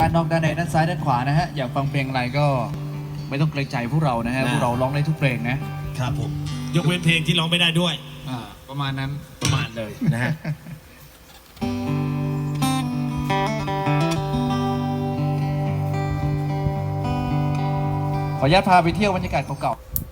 ด้านนอกด้านในด้านซ้ายด้านขวานะฮะอยากฟังเพลงอะไรก็ไม่ต้องเกรงใจพวกเรานะฮะนะ พวกเราร้องได้ทุกเพลงนะครับผม ยกเว้นเพลงที่ร้องไม่ได้ด้วย อ่าประมาณนั้นประมาณเลยนะฮะ ขออนุญาตพาไปเที่ยวบรรยากาศเก่าๆ